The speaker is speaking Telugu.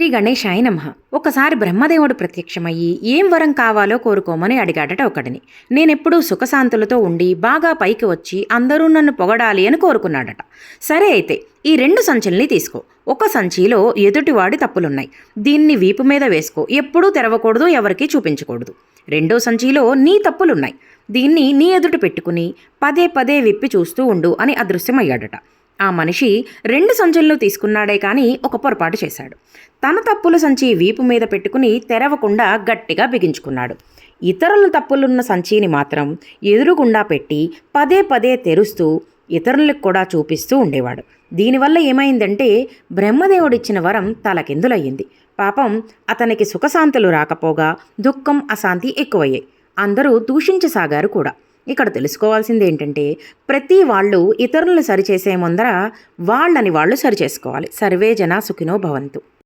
శ్రీ గణేశాయ నమ. ఒకసారి బ్రహ్మదేవుడు ప్రత్యక్షమయ్యి ఏం వరం కావాలో కోరుకోమని అడిగాడట ఒకడిని. నేనెప్పుడూ సుఖశాంతులతో ఉండి బాగా పైకి వచ్చి అందరూ నన్ను పొగడాలి అని కోరుకున్నాడట. సరే అయితే ఈ రెండు సంచుల్ని తీసుకో. ఒక సంచిలో ఎదుటివాడి తప్పులున్నాయి. దీన్ని వీపు మీద వేసుకో. ఎప్పుడూ తెరవకూడదు ఎవరికీ చూపించకూడదు. రెండో సంచిలో నీ తప్పులున్నాయి. దీన్ని నీ ఎదుట పెట్టుకుని పదే పదే విప్పి చూస్తూ ఉండు అని అదృశ్యమయ్యాడట. ఆ మనిషి రెండు సంచులను తీసుకున్నాడే కానీ ఒక పొరపాటు చేశాడు. తన తప్పుల సంచి వీపు మీద పెట్టుకుని తెరవకుండా గట్టిగా బిగించుకున్నాడు. ఇతరుల తప్పులున్న సంచిని మాత్రం ఎదురుగుండా పెట్టి పదే పదే తెరుస్తూ ఇతరులకు కూడా చూపిస్తూ ఉండేవాడు. దీనివల్ల ఏమైందంటే బ్రహ్మదేవుడిచ్చిన వరం తలకిందులయ్యింది. పాపం అతనికి సుఖశాంతులు రాకపోగా దుఃఖం అశాంతి ఎక్కువయ్యాయి. అందరూ దూషించసాగారు కూడా. ఇక్కడ తెలుసుకోవాల్సింది ఏంటంటే ప్రతి వాళ్ళు ఇతరులను సరిచేసే ముందర వాళ్ళని వాళ్ళు సరిచేసుకోవాలి. సర్వే జన సుఖినో భవంతు.